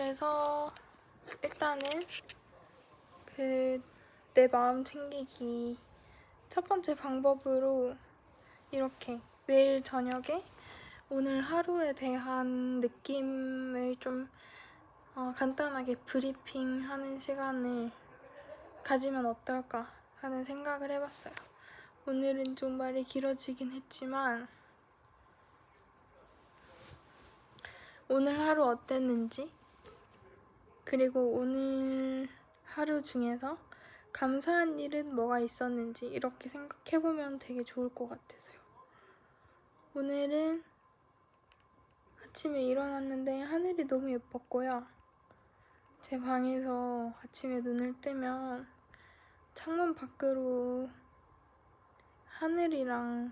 그래서 일단은 그 내 마음 챙기기 첫 번째 방법으로 이렇게 매일 저녁에 오늘 하루에 대한 느낌을 좀 어, 간단하게 브리핑하는 시간을 가지면 어떨까 하는 생각을 해봤어요. 오늘은 좀 말이 길어지긴 했지만 오늘 하루 어땠는지 그리고 오늘 하루 중에서 감사한 일은 뭐가 있었는지 이렇게 생각해보면 되게 좋을 것 같아서요. 오늘은 아침에 일어났는데 하늘이 너무 예뻤고요. 제 방에서 아침에 눈을 뜨면 창문 밖으로 하늘이랑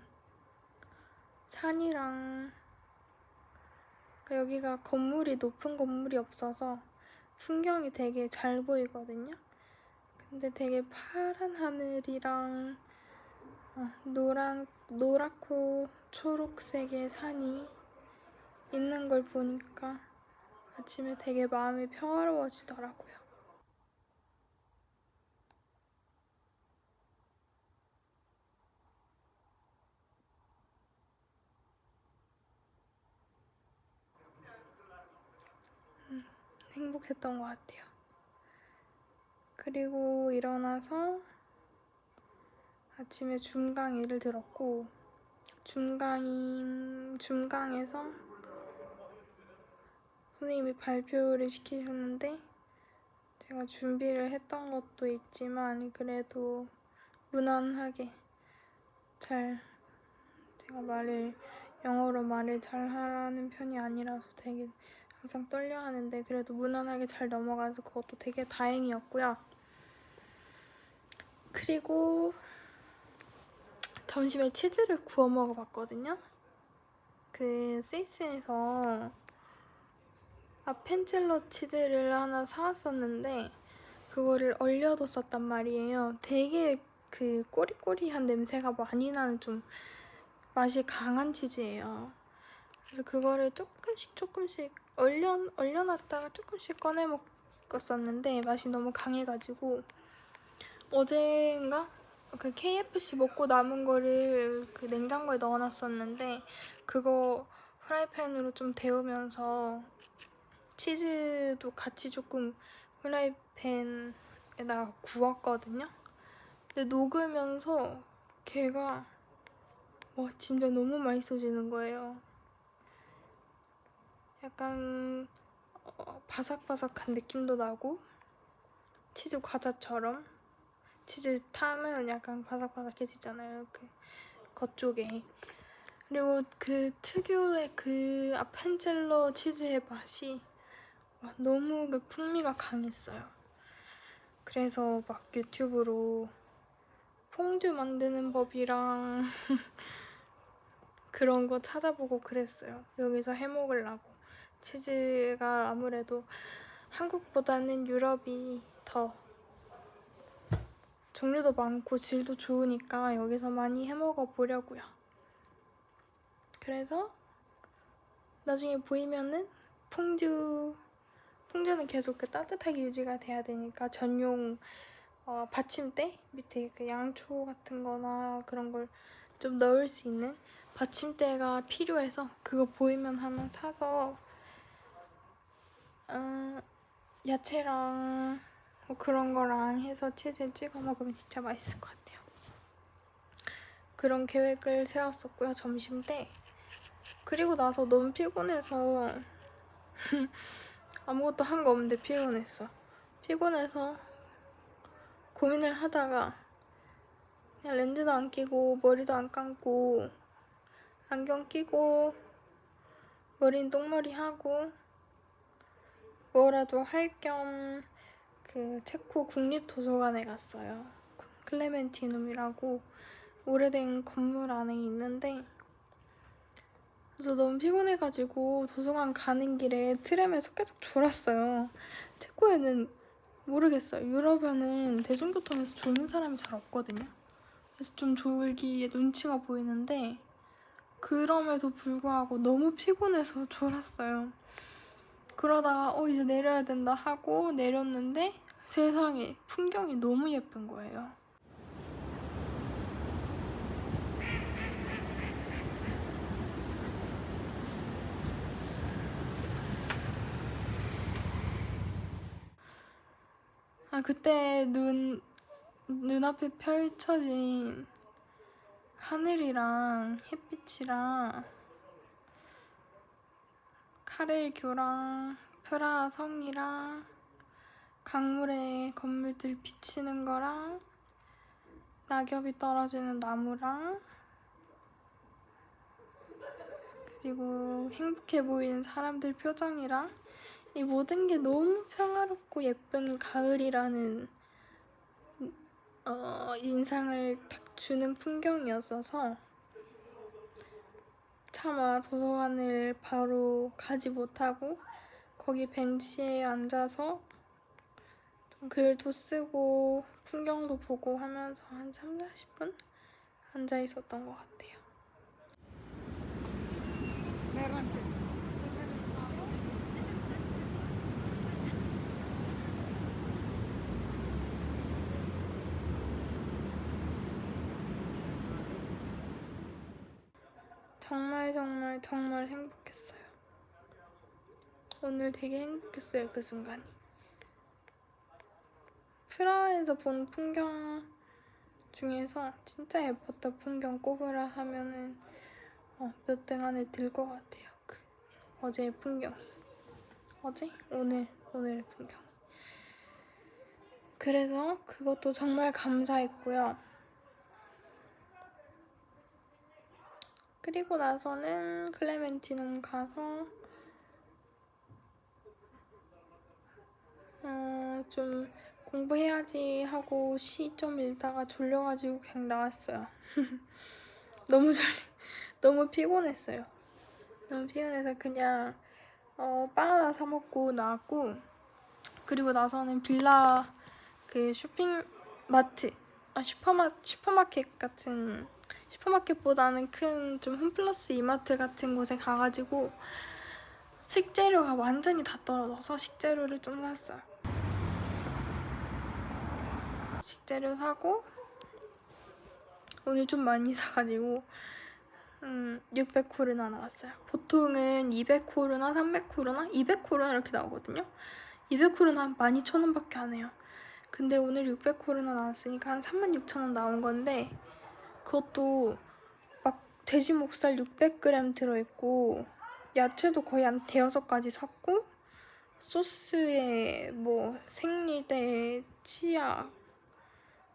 산이랑 그러니까 여기가 건물이 높은 건물이 없어서 풍경이 되게 잘 보이거든요. 근데 되게 파란 하늘이랑 어, 노란 노랗고 초록색의 산이 있는 걸 보니까 아침에 되게 마음이 평화로워지더라고요. 음, 행복했던 것 같아요. 그리고 일어나서 아침에 줌 강의를 들었고 줌 강의 줌강에서 선생님이 발표를 시키셨는데 제가 준비를 했던 것도 있지만 그래도 무난하게 잘 제가 말을 영어로 말을 잘 하는 편이 아니라서 되게 항상 떨려 하는데 그래도 무난하게 잘 넘어가서 그것도 되게 다행이었고요. 그리고 점심에 치즈를 구워 먹어봤거든요. 그 스위스에서 아 펜첼러 치즈를 하나 사왔었는데 그거를 얼려뒀었단 말이에요. 되게 그 꼬리꼬리한 냄새가 많이 나는 좀 맛이 강한 치즈예요. 그래서 그거를 조금씩 조금씩 얼려 얼려놨다가 조금씩 꺼내 먹었었는데 맛이 너무 강해가지고 어제인가 그 KFC 먹고 남은 거를 그 냉장고에 넣어놨었는데 그거 프라이팬으로 좀 데우면서 치즈도 같이 조금 프라이팬에다가 구웠거든요. 근데 녹으면서 걔가 와 진짜 너무 맛있어지는 거예요. 약간 어, 바삭바삭한 느낌도 나고 치즈 과자처럼 치즈 타면 약간 바삭바삭해지잖아요. 그 겉쪽에. 그리고 그 특유의 그 아펜젤러 치즈의 맛이 와, 너무 그 풍미가 강했어요. 그래서 막 유튜브로 퐁듀 만드는 법이랑 그런 거 찾아보고 그랬어요. 여기서 해 먹으려고. 치즈가 아무래도 한국보다는 유럽이 더 종류도 많고 질도 좋으니까 여기서 많이 해 먹어 보려고요. 그래서 나중에 보이면은 퐁듀 퐁듀는 계속 그 따뜻하게 유지가 돼야 되니까 전용 어, 받침대 밑에 그 양초 같은 거나 그런 걸 좀 넣을 수 있는 받침대가 필요해서 그거 보이면 하나 사서 어, 야채랑 뭐 그런 거랑 해서 치즈 찍어 먹으면 진짜 맛있을 것 같아요. 그런 계획을 세웠었고요, 점심 때. 그리고 나서 너무 피곤해서 아무것도 한 거 없는데 피곤했어. 피곤해서 고민을 하다가 그냥 렌즈도 안 끼고 머리도 안 감고 안경 끼고 머리는 똥머리 하고 뭐라도 할 겸 그 체코 국립도서관에 갔어요. 클레멘티눔이라고 오래된 건물 안에 있는데 그래서 너무 피곤해가지고 도서관 가는 길에 트램에서 계속 졸았어요. 체코에는 모르겠어요. 유럽에는 대중교통에서 조는 사람이 잘 없거든요. 그래서 좀 졸기에 눈치가 보이는데 그럼에도 불구하고 너무 피곤해서 졸았어요. 그러다가 어 이제 내려야 된다 하고 내렸는데 세상에 풍경이 너무 예쁜 거예요. 아 그때 눈 눈앞에 펼쳐진 하늘이랑 햇빛이랑 카렐교랑 프라하 성이랑 강물에 건물들 비치는 거랑 낙엽이 떨어지는 나무랑 그리고 행복해 보이는 사람들 표정이랑 이 모든 게 너무 평화롭고 예쁜 가을이라는 어, 인상을 딱 주는 풍경이었어서 차마 도서관을 바로 가지 못하고 거기 벤치에 앉아서 좀 글도 쓰고 풍경도 보고 하면서 한 3, 40분 앉아 있었던 것 같아요. 정말 정말 정말 행복했어요. 오늘 되게 행복했어요, 그 순간이. 프라하에서 본 풍경 중에서 진짜 예뻤던 풍경 꼽으라 하면은 어, 몇 등 안에 들 것 같아요. 그 어제의 풍경. 어제? 오늘, 오늘의 풍경. 그래서 그것도 정말 감사했고요. 그리고 나서는 클레멘티눔 가서 어, 좀 공부해야지 하고 시 좀 읽다가 졸려가지고 그냥 나왔어요. 너무 졸리, 너무 피곤했어요. 너무 피곤해서 그냥 어, 빵 하나 사 먹고 나왔고 그리고 나서는 빌라 그 쇼핑 마트 아 슈퍼마 슈퍼마켓 같은 슈퍼마켓보다는 큰 좀 홈플러스 이마트 같은 곳에 가가지고 식재료가 완전히 다 떨어져서 식재료를 좀 샀어요. 식재료 사고 오늘 좀 많이 사가지고 음 600코르나 나왔어요. 보통은 200코르나 300코르나 200코르나 이렇게 나오거든요. 200코르나 12,000원밖에 안 해요. 근데 오늘 600코르나 나왔으니까 한 36,000원 나온 건데 그것도 막 돼지 목살 600g 들어있고 야채도 거의 한 대여섯 가지 샀고 소스에 뭐 생리대, 치약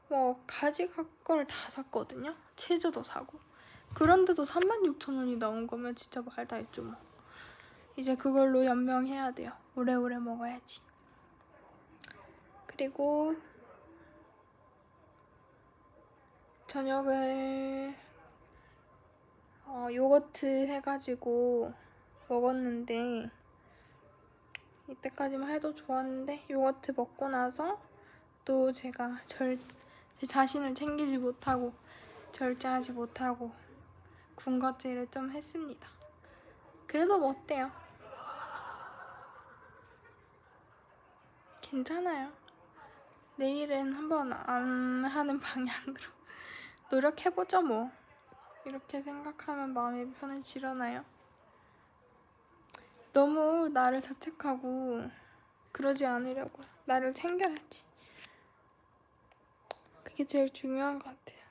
뭐 가지각 걸 다 샀거든요. 치즈도 사고 그런데도 36,000원이 나온 거면 진짜 말다 했죠 뭐. 이제 그걸로 연명해야 돼요. 오래오래 먹어야지. 그리고 저녁을 어, 요거트 해가지고 먹었는데 이때까지만 해도 좋았는데 요거트 먹고 나서 또 제가 절, 제 자신을 챙기지 못하고 절제하지 못하고 군것질을 좀 했습니다. 그래도 뭐 어때요? 괜찮아요. 내일은 한번 안 하는 방향으로 노력해보죠 뭐. 이렇게 생각하면 마음이 편해지려나요? 너무 나를 자책하고 그러지 않으려고 나를 챙겨야지. 그게 제일 중요한 것 같아요.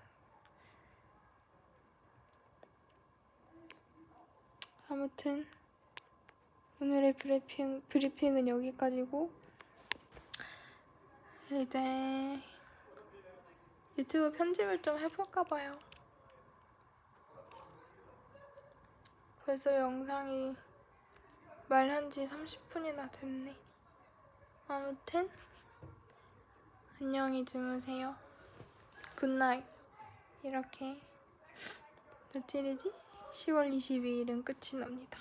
아무튼 오늘의 브리핑, 브리핑은 여기까지고 이제 유튜브 편집을 좀 해볼까 봐요. 벌써 영상이 말한 지 30분이나 됐네. 아무튼 안녕히 주무세요. 굿나잇. 이렇게 며칠이지? 10월 22일은 끝이 납니다.